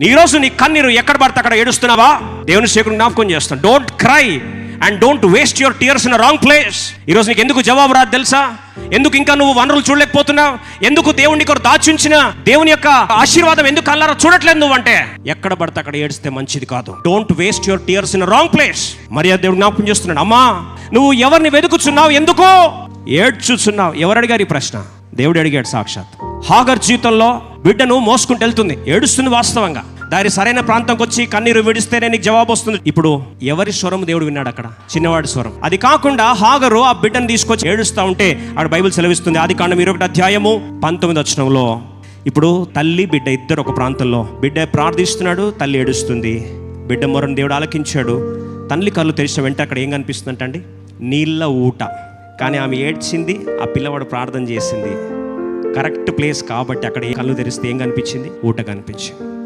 ఈరోజు నీ కన్నీరు ఎక్కడ పడితే అక్కడ ఏడుస్తున్నావా? దేవుని సేకుడు జ్ఞాపకం చేస్తాను. Don't cry and don't waste your tears in wrong place ఈరోజు నీకు ఎందుకు జవాబు రాదు తెలుసా? ఎందుకు ఇంకా నువ్వు వనరులు చూడలేకపోతున్నావు? ఎందుకు దేవుని కొరకు దాచుంచిన? దేవుని యొక్క ఆశీర్వాదం ఎందుకు కల్లారా చూడట్లేదు నువ్వు అంటే? ఎక్కడ పడితే అక్కడ ఏడిస్తే మంచిది కాదు. Don't waste your tears in wrong place మరి దేవుడు జ్ఞాపకం చేస్తున్నాడు. అమ్మా నువ్వు ఎవరిని వెతుకుచున్నావు? ఎందుకు? ఏడ్చుచున్నావు. ఎవరు అడిగారు ఈ ప్రశ్న? దేవుడు అడిగాడు సాక్షాత్. హాగర్ జీవితంలో బిడ్డను మోసుకుంటూ వెళ్తుంది. ఏడుస్తుంది వాస్తవంగా. దాని సరైన ప్రాంతంకి వచ్చి కన్నీరు విడిస్తేనే నీకు జవాబు వస్తుంది. ఇప్పుడు ఎవరి స్వరం దేవుడు విన్నాడు అక్కడ? చిన్నవాడి స్వరం. అది కాకుండా హాగరు ఆ బిడ్డను తీసుకొచ్చి ఏడుస్తూ ఉంటే ఆడ బైబిల్ సెలవిస్తుంది. అది కాండం ఇరొకటి అధ్యాయము పంతొమ్మిది వచ్చినంలో ఇప్పుడు తల్లి బిడ్డ ఇద్దరు ఒక ప్రాంతంలో. బిడ్డ ప్రార్థిస్తున్నాడు తల్లి ఏడుస్తుంది. బిడ్డ మొరను దేవుడు ఆలకించాడు. తల్లి కళ్ళు తెరిచిన వెంట అక్కడ ఏం కనిపిస్తుందంట అండి నీళ్ళ ఊట. కానీ ఆమె ఏడ్చింది ఆ పిల్లవాడు ప్రార్థన చేసింది. కరెక్ట్ ప్లేస్ కాబట్టి అక్కడ ఏ కళ్ళు తెరిస్తే ఏం కనిపించింది? ఊట కనిపించింది.